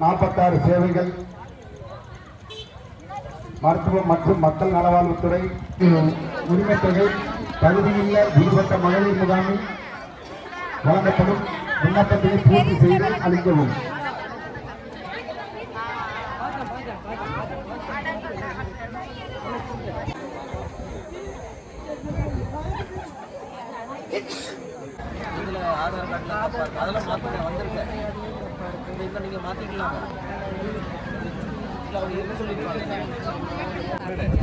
நாற்பத்தாறு சேவைகள். மருத்துவம் மற்றும் மக்கள் நலவாழ்வுத்துறை. உரிமைத் தொகை தகுதியுள்ள விடுபட்ட மகளிர் முகாமில் வழங்கப்படும். விண்ணப்பத்தினை பூர்த்தி செய்து அளிக்கவும். ஆதார் கார்டில் அதெல்லாம் மாற்ற வந்திருக்கேன். இதை நீங்கள் மாற்றிக்கலாம்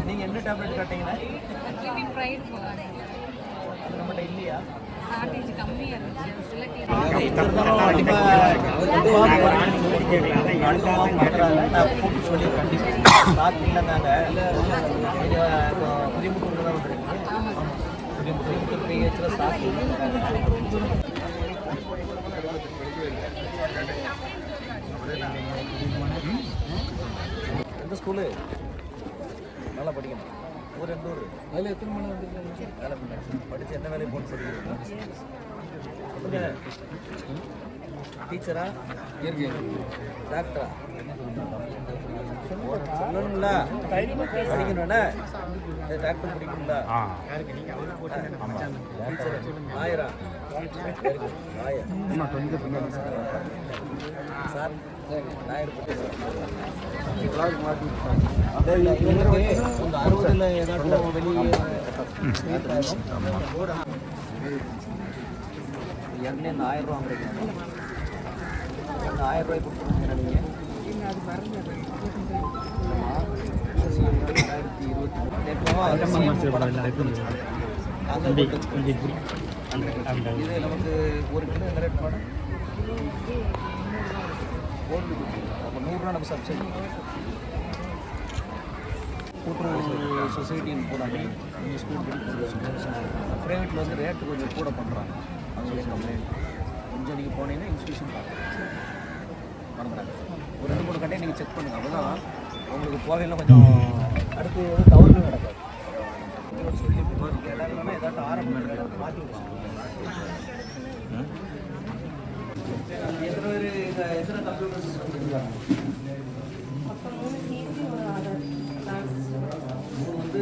நீங்கள் என்ன டேப்லெட் கேட்டீங்கன்னா நம்மகிட்ட இல்லையா கம்மியாக இருந்துச்சு ஸ்கூலு. நல்லா படிக்கணும். ஊர் எந்த ஊர். அதில் எத்தனை மணி வந்து வேலை பண்ண படித்து என்ன வேலையை போட்டு சொல்லிக்கிறீங்க டீச்சரா? டாக்டரா? சொல்லணும்ல? படிக்கணும்ல? டாக்டர் ஆயிரா? ஆயிரம் சார். அறுபதுல ஏதாட்டும் வெளியே ஆயிரம் ரூபா ரூபாய் கொடுத்துருங்க இது நமக்கு ஒரு கிலோ என்ன ரேட் மேடம் அப்போ நூறுரூவா நம்ம சப்சிடி கூட்டுறவு சொசைட்டின்னு போடாமே இந்த ப்ரைவேட்டில் வந்து ரேட்டு கொஞ்சம் கூட பண்ணுறாங்க அவங்களே கம்ப்ளைண்ட் கொஞ்சம் நீங்கள் போனீங்கன்னா இன்ஸ்டியூஷன் ஒரு மூணு கட்டையை நீங்கள் செக் பண்ணுங்கள் அப்போ தான் உங்களுக்கு போகையில் கொஞ்சம் அடுத்து எதுவும் தவறுகள் நடக்காது. எத்தனை பேர் எத்தனை கம்ப்யூட்டர் சிஸ்டம் இருக்காங்க மூணு வந்து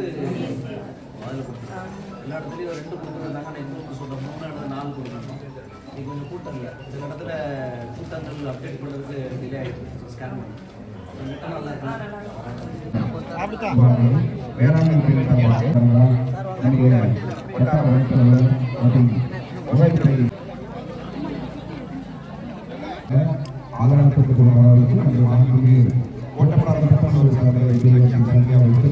அதில் கொடுத்துருக்காங்க எல்லா இடத்துலையும் ரெண்டு கொடுத்துருந்தாங்க. நான் இன்னொன்று சொல்கிறேன் மூணு இடத்துல நாலு கொடுத்துருந்தோம் இது கொஞ்சம் கூட்டம் இல்லை. இந்த இடத்துல கூட்டங்கள் அப்டேட் பண்ணுறதுக்கு டிலே ஆகிடுச்சு ஸ்கேன் பண்ணி. வேளாண்மை ஆதரவு கொடுக்கப்படும் அளவுக்கு அந்த வாகனமே ஓட்டப்படாத சமய வைத்திய